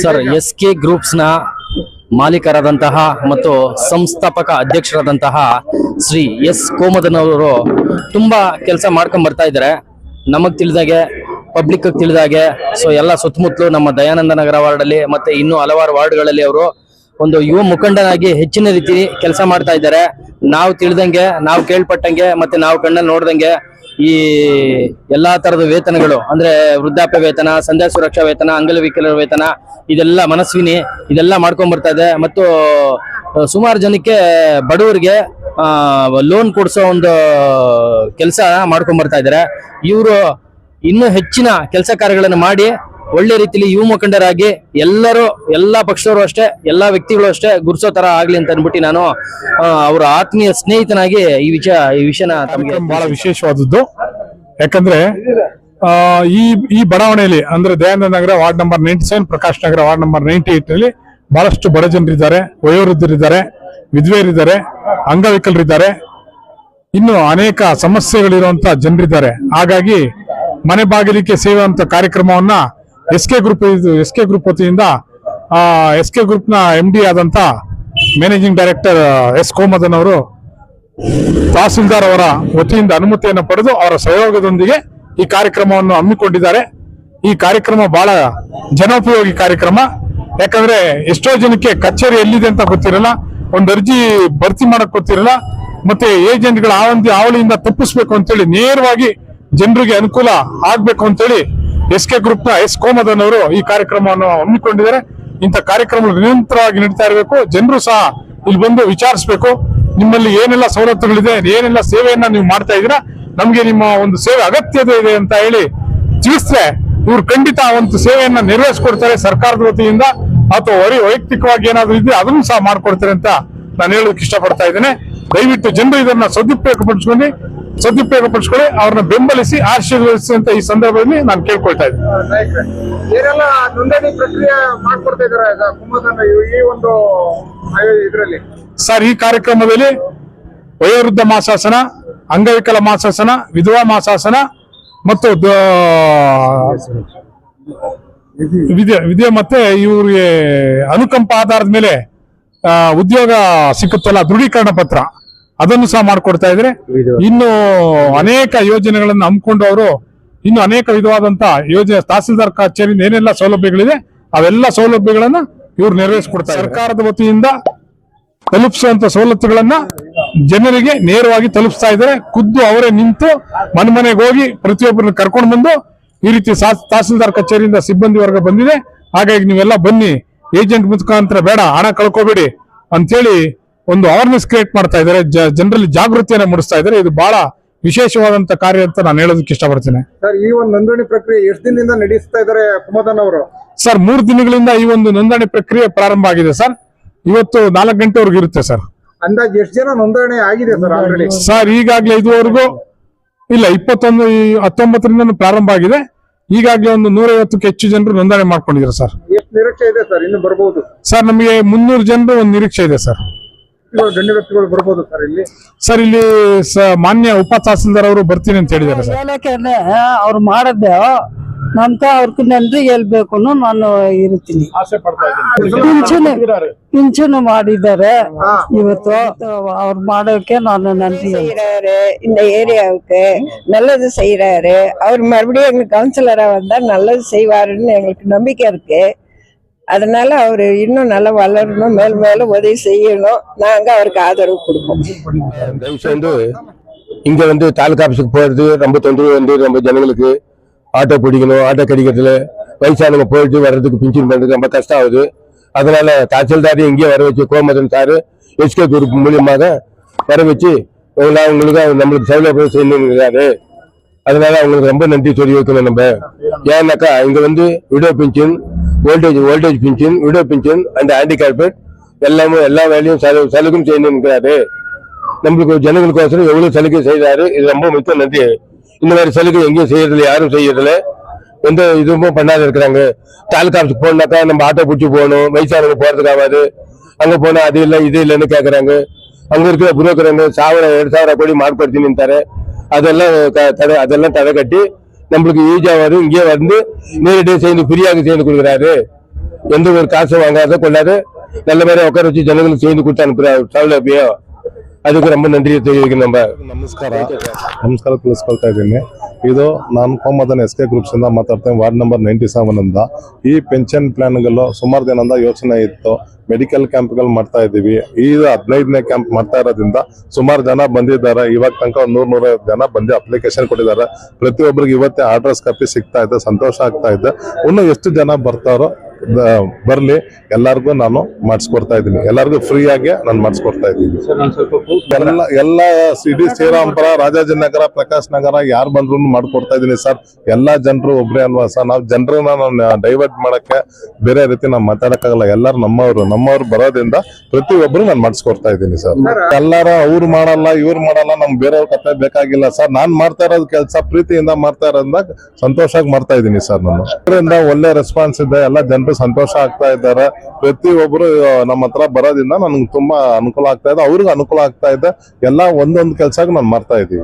Sir S K ಗ್ರೂಪ್ಸ್ನ ಮಾಲೀಕರಾದಂತಹ ಮತ್ತು ಸಂಸ್ಥಾಪಕ ಅಧ್ಯಕ್ಷರಾದಂತಹ ಶ್ರೀ ಎಸ್ ಕೋಮದನ್ ಅವರು ತುಂಬಾ ಕೆಲಸ ಮಾಡ್ಕೊಂಡ್ ಬರ್ತಾ ಇದ್ದಾರೆ. ನಮಗ್ ತಿಳಿದಾಗೆ ಪಬ್ಲಿಕ್ ತಿಳಿದಾಗೆ ಸೊ ಎಲ್ಲ ಸುತ್ತಮುತ್ತಲು ನಮ್ಮ ದಯಾನಂದ ನಗರ ವಾರ್ಡಲ್ಲಿ ಮತ್ತೆ ಇನ್ನೂ ಹಲವಾರು ವಾರ್ಡ್ಗಳಲ್ಲಿ ಅವರು ಒಂದು ಯುವ ಮುಖಂಡನಾಗಿ ಹೆಚ್ಚಿನ ರೀತಿ ಕೆಲಸ ಮಾಡ್ತಾ ಇದ್ದಾರೆ. ನಾವು ತಿಳಿದಂಗೆ, ನಾವು ಕೇಳ್ಪಟ್ಟಂಗೆ ಮತ್ತೆ ನಾವು ಕಣ್ಣಲ್ಲಿ ನೋಡ್ದಂಗೆ ಈ ಎಲ್ಲಾ ತರದ ವೇತನಗಳು, ಅಂದ್ರೆ ವೃದ್ಧಾಪ್ಯ ವೇತನ, ಸಂಧ್ಯಾ ಸುರಕ್ಷಾ ವೇತನ ಅಂಗವಿಕಲರ ವೇತನ, ಇದೆಲ್ಲ ಮನಸ್ವಿನಿ, ಇದೆಲ್ಲ ಮಾಡ್ಕೊಂಡ್ ಬರ್ತಾ ಇದೆ. ಮತ್ತು ಸುಮಾರು ಜನಕ್ಕೆ ಬಡವರಿಗೆ ಲೋನ್ ಕೊಡಿಸೋ ಒಂದು ಕೆಲಸ ಮಾಡ್ಕೊಂಡ್ ಬರ್ತಾ ಇದ್ದಾರೆ ಇವರು ಇನ್ನೂ ಹೆಚ್ಚಿನ ಕೆಲಸ ಕಾರ್ಯಗಳನ್ನು ಮಾಡಿ ಒಳ್ಳೆ ರೀತಿಲಿ ಯುವ ಮುಖಂಡರಾಗಿ ಎಲ್ಲರೂ ಎಲ್ಲಾ ಪಕ್ಷದವರು ಅಷ್ಟೇ ಎಲ್ಲಾ ವ್ಯಕ್ತಿಗಳು ಅಷ್ಟೇ ಗುರ್ಸೋ ತರ ಆಗ್ಲಿ ಅಂತ ಅನ್ಬಿಟ್ಟು ನಾನು ಅವರ ಆತ್ಮೀಯ ಸ್ನೇಹಿತನಾಗಿ ಈ ವಿಷಯ ಈ ವಿಷಯನ ತಮಗೆ ಬಹಳ ವಿಶೇಷವಾದದ್ದು. ಯಾಕಂದ್ರೆ ಆ, ಈ ಈ ಬಡಾವಣೆಯಲ್ಲಿ ಅಂದ್ರೆ Dayananda Nagar ward number ninety seven Prakash Nagar ward number ninety ಏಟ್ನಲ್ಲಿ ಬಹಳಷ್ಟು ಬಡ ಜನರಿದ್ದಾರೆ ವಯೋವೃದ್ಧರಿದ್ದಾರೆ ವಿಧವೆಯರಿದ್ದಾರೆ ಅಂಗವಿಕಲರಿದ್ದಾರೆ ಇನ್ನು ಅನೇಕ ಸಮಸ್ಯೆಗಳಿರುವಂತ ಜನರಿದ್ದಾರೆ. ಹಾಗಾಗಿ ಮನೆ ಬಾಗಿಲಿಗೆ ಅಂತ ಕಾರ್ಯಕ್ರಮವನ್ನ S K group S K group ವತಿಯಿಂದ ಎಸ್ ಕೆ ಗ್ರೂಪ್ನ ಎಂ ಡಿ ಆದಂತ ಮ್ಯಾನೇಜಿಂಗ್ ಡೈರೆಕ್ಟರ್ ಎಸ್ ಕೋಮದನ್ ಅವರು ತಹಸೀಲ್ದಾರ್ ಅವರ ವತಿಯಿಂದ ಅನುಮತಿಯನ್ನು ಪಡೆದು ಅವರ ಸಹಯೋಗದೊಂದಿಗೆ ಈ ಕಾರ್ಯಕ್ರಮವನ್ನು ಹಮ್ಮಿಕೊಂಡಿದ್ದಾರೆ. ಈ ಕಾರ್ಯಕ್ರಮ ಬಹಳ ಜನೋಪಯೋಗಿ ಕಾರ್ಯಕ್ರಮ. ಯಾಕಂದ್ರೆ ಎಷ್ಟೋ ಜನಕ್ಕೆ ಕಚೇರಿ ಎಲ್ಲಿದೆ ಅಂತ ಗೊತ್ತಿರಲ್ಲ, ಒಂದು ಅರ್ಜಿ ಭರ್ತಿ ಮಾಡಕ್ ಗೊತ್ತಿರಲ್ಲ, ಮತ್ತೆ ಏಜೆಂಟ್ಗಳ ಆವಂದಿ ಅವಳಿಯಿಂದ ತಪ್ಪಿಸ್ಬೇಕು ಅಂತೇಳಿ ನೇರವಾಗಿ ಜನರಿಗೆ ಅನುಕೂಲ ಆಗ್ಬೇಕು ಅಂತೇಳಿ S K group S Komadan ಅವರು ಈ ಕಾರ್ಯಕ್ರಮವನ್ನು ಹಮ್ಮಿಕೊಂಡಿದ್ದಾರೆ. ಇಂಥ ಕಾರ್ಯಕ್ರಮಗಳು ನಿರಂತರವಾಗಿ ನಡೀತಾ ಇರಬೇಕು. ಜನರು ಸಹ ಇಲ್ಲಿ ಬಂದು ವಿಚಾರಿಸಬೇಕು. ನಿಮ್ಮಲ್ಲಿ ಏನೆಲ್ಲ ಸವಲತ್ತುಗಳಿದೆ, ಏನೆಲ್ಲ ಸೇವೆಯನ್ನ ನೀವು ಮಾಡ್ತಾ ಇದ್ದೀರಾ, ನಮ್ಗೆ ನಿಮ್ಮ ಒಂದು ಸೇವೆ ಅಗತ್ಯತೆ ಇದೆ ಅಂತ ಹೇಳಿ ತಿಳಿಸಿದ್ರೆ ಇವ್ರು ಖಂಡಿತ ಒಂದು ಸೇವೆಯನ್ನ ನೆರವೇರಿಸ್ಕೊಡ್ತಾರೆ ಸರ್ಕಾರದ ವತಿಯಿಂದ ಅಥವಾ ವರಿ ವೈಯಕ್ತಿಕವಾಗಿ ಏನಾದ್ರು ಇದ್ರೆ ಅದನ್ನು ಸಹ ಮಾಡ್ಕೊಡ್ತಾರೆ ಅಂತ ನಾನು ಹೇಳೋದಕ್ಕೆ ಇಷ್ಟಪಡ್ತಾ ಇದ್ದೇನೆ. ದಯವಿಟ್ಟು ಜನರು ಇದನ್ನ ಸದುಪಯೋಗ ಪಡಿಸ್ಕೊಂಡು ಸದುಪಯೋಗ ಪಡಿಸ್ಕೊಳ್ಳಿ ಅವ್ರನ್ನ ಬೆಂಬಲಿಸಿ ಆಶೀರ್ವದಿಸಿ ಅಂತ ಈ ಸಂದರ್ಭದಲ್ಲಿ ನಾನು ಕೇಳ್ಕೊಳ್ತಾ ಇದ್ದೀನಿ. ಏನೆಲ್ಲ ನೋಂದಣಿ ಪ್ರಕ್ರಿಯೆ ಮಾಡ್ಕೊಡ್ತಾ ಈಗ ಈ- ಒಂದು ಇದರಲ್ಲಿ. ಸರ್ ಈ ಕಾರ್ಯಕ್ರಮದಲ್ಲಿ ವಯೋವೃದ್ಧ ಮಾಸಾಸನ ಅಂಗವಿಕಲ ಮಾಸಾಸನ ವಿಧವಾ ಮಾಸಾಸನ ಮತ್ತು ವಿದ್ಯೆ ವಿದ್ಯೆ ಮತ್ತೆ ಇವ್ರಿಗೆ ಅನುಕಂಪ ಆಧಾರದ ಮೇಲೆ ಉದ್ಯೋಗ ಸಿಕ್ಕುತ್ತಲ್ಲ ದೃಢೀಕರಣ ಪತ್ರ. ಅದನ್ನು ಸಹ ಮಾಡಿಕೊಡ್ತಾ ಇದ್ರೆ ಇನ್ನು ಅನೇಕ ಯೋಜನೆಗಳನ್ನು ಹಮ್ಮಿಕೊಂಡು ಅವರು ಇನ್ನು ಅನೇಕ ವಿಧವಾದಂತ ಯೋಜನೆ ತಹಸೀಲ್ದಾರ್ ಕಚೇರಿಯಿಂದ ಏನೆಲ್ಲ ಸೌಲಭ್ಯಗಳಿದೆ ಅವೆಲ್ಲ ಸೌಲಭ್ಯಗಳನ್ನ ಇವ್ರು ನೆರವೇರಿಸಿಕೊಡ್ತಾರೆ. ಸರ್ಕಾರದ ವತಿಯಿಂದ ತಲುಪಿಸುವಂತ ಸವಲತ್ತುಗಳನ್ನ ಜನರಿಗೆ ನೇರವಾಗಿ ತಲುಪಿಸ್ತಾ ಇದ್ದಾರೆ. ಖುದ್ದು ಅವರೇ ನಿಂತು ಮನೆ ಮನೆಗೆ ಹೋಗಿ ಪ್ರತಿಯೊಬ್ಬರನ್ನ ಕರ್ಕೊಂಡು ಬಂದು ಈ ರೀತಿ ತಹಸೀಲ್ದಾರ್ ಕಚೇರಿಯಿಂದ ಸಿಬ್ಬಂದಿ ವರ್ಗ ಬಂದಿದೆ. ಹಾಗಾಗಿ ನೀವೆಲ್ಲ ಬನ್ನಿ. ಏಜೆಂಟ್ ಮುಖಾಂತರ ಬೇಡ ಹಣ ಕಳ್ಕೊಬೇಡಿ ಅಂತೇಳಿ ಒಂದು ಅವೇರ್ನೆಸ್ ಕ್ರಿಯೇಟ್ ಮಾಡ್ತಾ ಇದ್ದಾರೆ ಜನರಲ್ಲಿ ಜಾಗೃತಿಯನ್ನ ಮೂಡಿಸ್ತಾ ಇದ್ದಾರೆ. ಇದು ಬಹಳ ವಿಶೇಷವಾದಂತ ಕಾರ್ಯ ಅಂತ ನಾನು ಹೇಳೋದಕ್ಕೆ ಇಷ್ಟಪಡ್ತೇನೆ. ಸರ್ ಈ ಒಂದು ನೋಂದಣಿ ಪ್ರಕ್ರಿಯೆ ಎಷ್ಟು ದಿನದಿಂದ ನಡೆಸ್ತಾ ಇದಾರೆ ಕುಮದನ್ ಅವರು? ಸರ್ ಮೂರು ದಿನಗಳಿಂದ ಈ ಒಂದು ನೋಂದಣಿ ಪ್ರಕ್ರಿಯೆ ಪ್ರಾರಂಭ ಆಗಿದೆ ಸರ್ ಇವತ್ತು ನಾಲ್ಕು ಗಂಟೆವರೆಗೂ ಇರುತ್ತೆ ಸರ್ ಅಂದಾಜ್ ಎಷ್ಟು ಜನ ನೋಂದಣಿ ಆಗಿದೆ ಸರ್ ಆಲ್ರೆಡಿ ಸರ್ ಈಗಾಗಲೇ ಇದುವರೆಗೂ ಇಲ್ಲ ಇಪ್ಪತ್ತೊಂದು ಹತ್ತೊಂಬತ್ತರಿಂದ ಪ್ರಾರಂಭ ಆಗಿದೆ. ಈಗಾಗಲೇ ಒಂದು ನೂರೈವತ್ತಕ್ಕೆ ಹೆಚ್ಚು ಜನರು ನೋಂದಣಿ ಮಾಡ್ಕೊಂಡಿದ್ದಾರೆ ಸರ್ ಎಷ್ಟು ನಿರೀಕ್ಷೆ ಇದೆ ಸರ್ ಇನ್ನು ಬರಬಹುದು ಸರ್ ನಮಗೆ ಮುನ್ನೂರು ಜನರು ಒಂದು ನಿರೀಕ್ಷೆ ಇದೆ ಸರ್ ಇವಾಗ ಗಣ್ಯ ವ್ಯಕ್ತಿಗಳು ಬರ್ಬೋದು ಸರ್ ಇಲ್ಲಿ ಸರ್ ಇಲ್ಲಿ ಸ- ಮಾನ್ಯ ಉಪ ತಹಸೀಲ್ದಾರ್ ಅವರು ಬರ್ತೀನಿ ಅಂತ ಹೇಳಿದ್ದಾರೆ ಸರ್ ಹೇಳಕ್ಕೆ ಅವ್ರು ಮಾಡದ್ದೆ ನಮ್ಕ ಅವ್ರಿಗೆ ನನ್ರಿ ಹೇಳ್ಬೇಕು ಅನ್ನೋ ನಾನು ಇರ್ತೀನಿ ಆಸೆ ಪಡ್ತಾ ಪಿಂಚಣಿ ಪಿಂಚಣಿ ಮಾಡಿದ್ದಾರೆ ಹಾ. ಇವತ್ತು ಅವ್ರು ಮಾಡೋಕೆ ನಾನು நன்றி செய்யறாரு இந்த ஏரியாவுக்கு நல்லது செய்யறாரு அவர் மறுபடியும் எங்களுக்கு கவுன்சிலரா வந்தா நல்லது செய்வாருன்னு எங்களுக்கு நம்பிக்கை இருக்கு அதனால அவர் இன்னும் நல்லா வளரணும் மேலும் மேலும் உதவி செய்யணும். நாங்க அவருக்கு ஆதரவு கொடுப்போம். வந்து செய்து இங்க வந்து தாலுக்கா ஆபீஸுக்கு போறது ரொம்ப தொந்தரவு வந்து நம்ம ஜனங்களுக்கு ஆட்டோ பிடிக்கணும் ஆட்டோ கிடைக்கிறதுல வயசானவங்க போயிட்டு வர்றதுக்கு பிஞ்சின் பண்ணுறது ரொம்ப கஷ்டம் ஆகுது அதனால தாசில்தார் இங்கே வர வச்சு கோமதன் சார் எஸ்கே குரூப் மூலியமாக வர வச்சு உங்களை அவங்களுக்கு நம்மளுக்கு சௌலபம் செய்யணுங்கிறாரு அதனால அவங்களுக்கு ரொம்ப நன்றி சொல்லி வைக்கணும் நம்ம. ஏன்னாக்கா இங்க வந்து widow pension old age old age pension widow pension அந்த ஹேண்டிகேப்ட் எல்லாமே எல்லா வேலையும் சலுகையும் செய்யணுங்கிறாரு நம்மளுக்கு ஜனங்களுக்கோசரம் எவ்வளவு சலுகை செய்யறாரு இது ரொம்ப மிக்க நன்றி. இந்த மாதிரி சலுகை எங்கேயும் செய்யறதில்ல யாரும் செய்யறதில்ல. எந்த இதுவும் பண்ணாத இருக்கிறாங்க. தாலுக்கா ஆஃபீஸ் போனாக்கா நம்ம ஆட்டோ பிடிச்சி போகணும் வயசானவங்க போறதுக்காகாது அங்க போனா அது இல்லை இது இல்லைன்னு கேட்கறாங்க அங்க இருக்கிற புரோக்கருங்க சாவர ஏழு சாவர கோடி மார்க் படுத்தி நின்றாரு அதெல்லாம் அதெல்லாம் தடை கட்டி நம்மளுக்கு ஈஸியா வரும் இங்கே வந்து நேரடியாக செய்து ஃப்ரீயாக செய்து கொடுக்குறாரு எந்த ஒரு காசு வாங்காத கொள்ளாத நல்ல மாதிரி உட்கார வச்சு ஜனங்களுக்கு செய்து கொடுத்து அனுப்புற சௌலபியம் அதுக்கு ரொம்ப நன்றியை தெரிவிக்கணும் நம்ம ನಮಸ್ಕಾರ ನಮಸ್ಕಾರ ತಿಳಿಸ್ಕೊಳ್ತಾ ಇದ್ದೀನಿ ಇದು ನಾನು ಕೋಮದನ್ ಎಸ್ ಕೆ ಗ್ರೂಪ್ಸ್ ಇಂದ ಮಾತಾಡ್ತೇನೆ. ವಾರ್ಡ್ ನಂಬರ್ ನೈಂಟಿ ಸೆವೆನ್ ಇಂದ. ಈ ಪೆನ್ಷನ್ ಪ್ಲಾನ್ಗಳು ಸುಮಾರು ದಿನದಿಂದ ಯೋಚನೆ ಇತ್ತು. ಮೆಡಿಕಲ್ ಕ್ಯಾಂಪ್ಗಳು ಮಾಡ್ತಾ ಇದ್ದೀವಿ. ಈ ಹದಿನೈದನೇ ಕ್ಯಾಂಪ್ ಮಾಡ್ತಾ ಇರೋದ್ರಿಂದ ಸುಮಾರು ಜನ ಬಂದಿದ್ದಾರೆ. ಇವಾಗ ತನಕ ಒಂದು ನೂರ ನೂರೈವತ್ತು ಜನ ಬಂದು ಅಪ್ಲಿಕೇಶನ್ ಕೊಟ್ಟಿದ್ದಾರೆ. ಪ್ರತಿಯೊಬ್ಬರಿಗೆ ಇವತ್ತೇ ಆರ್ಡರ್ಸ್ ಕಾಪಿ ಸಿಗ್ತಾ ಇದೆ. ಸಂತೋಷ ಆಗ್ತಾ ಇದೆ. ಇನ್ನು ಎಷ್ಟು ಜನ ಬರ್ತಾರೋ ಬರ್ಲಿ ಎಲ್ಲಾರ್ಗು ನಾನು ಮಾಡಿಸ್ಕೊಡ್ತಾ ಇದ್ದೀನಿ. ಎಲ್ಲಾರ್ಗು ಫ್ರೀ ಆಗಿ ನಾನು ಮಾಡಿಸ್ಕೊಡ್ತಾ ಇದ್ದೀನಿ. ಎಲ್ಲ ಎಲ್ಲ ಸಿಡಿ ಶ್ರೀರಾಮ್ಪುರ ರಾಜಾಜಿನಗರ ಪ್ರಕಾಶ್ ನಗರ ಯಾರು ಬಂದ್ರು ಮಾಡ್ಕೊಡ್ತಾ ಇದ್ದೀನಿ ಸರ್. ಎಲ್ಲಾ ಜನರು ಒಬ್ರೇ ಅಲ್ವಾ ಸರ್? ನಾವು ಜನರನ್ನ ನಾನು ಡೈವರ್ಟ್ ಮಾಡಕ್ಕೆ ಬೇರೆ ರೀತಿ ನಾವು ಮಾತಾಡೋಕ್ಕಾಗಲ್ಲ. ಎಲ್ಲಾರು ನಮ್ಮವರು. ನಮ್ಮವ್ರು ಬರೋದ್ರಿಂದ ಪ್ರತಿಯೊಬ್ಬರು ನಾನು ಮಾಡಿಸ್ಕೊಡ್ತಾ ಇದ್ದೀನಿ ಸರ್. ಎಲ್ಲಾರ ಅವ್ರು ಮಾಡಲ್ಲ ಇವ್ರು ಮಾಡಲ್ಲ ನಮ್ ಬೇರೆಯವ್ರ ಕತೆ ಬೇಕಾಗಿಲ್ಲ ಸರ್. ನಾನ್ ಮಾಡ್ತಾ ಇರೋದು ಕೆಲಸ ಪ್ರೀತಿಯಿಂದ ಮಾಡ್ತಾ ಇರೋದ್ರಿಂದ ಸಂತೋಷವಾಗಿ ಮಾಡ್ತಾ ಇದ್ದೀನಿ ಸರ್ ನಾನು. ಅದರಿಂದ ಒಳ್ಳೆ ರೆಸ್ಪಾನ್ಸ್ ಇದೆ. ಎಲ್ಲ ಜನರು ಸಂತೋಷ ಆಗ್ತಾ ಇದ್ದಾರೆ. ಪ್ರತಿ ಒಬ್ರು ನಮ್ಮ ಹತ್ರ ಬರೋದ್ರಿಂದ ನನ್ಗೆ ತುಂಬಾ ಅನುಕೂಲ ಆಗ್ತಾ ಇದೆ. ಅವ್ರಿಗೂ ಅನುಕೂಲ ಆಗ್ತಾ ಇದೆ. ಎಲ್ಲ ಒಂದೊಂದು ಕೆಲಸಕ್ಕೆ ನಾನು ಮಾಡ್ತಾ ಇದ್ದೀವಿ.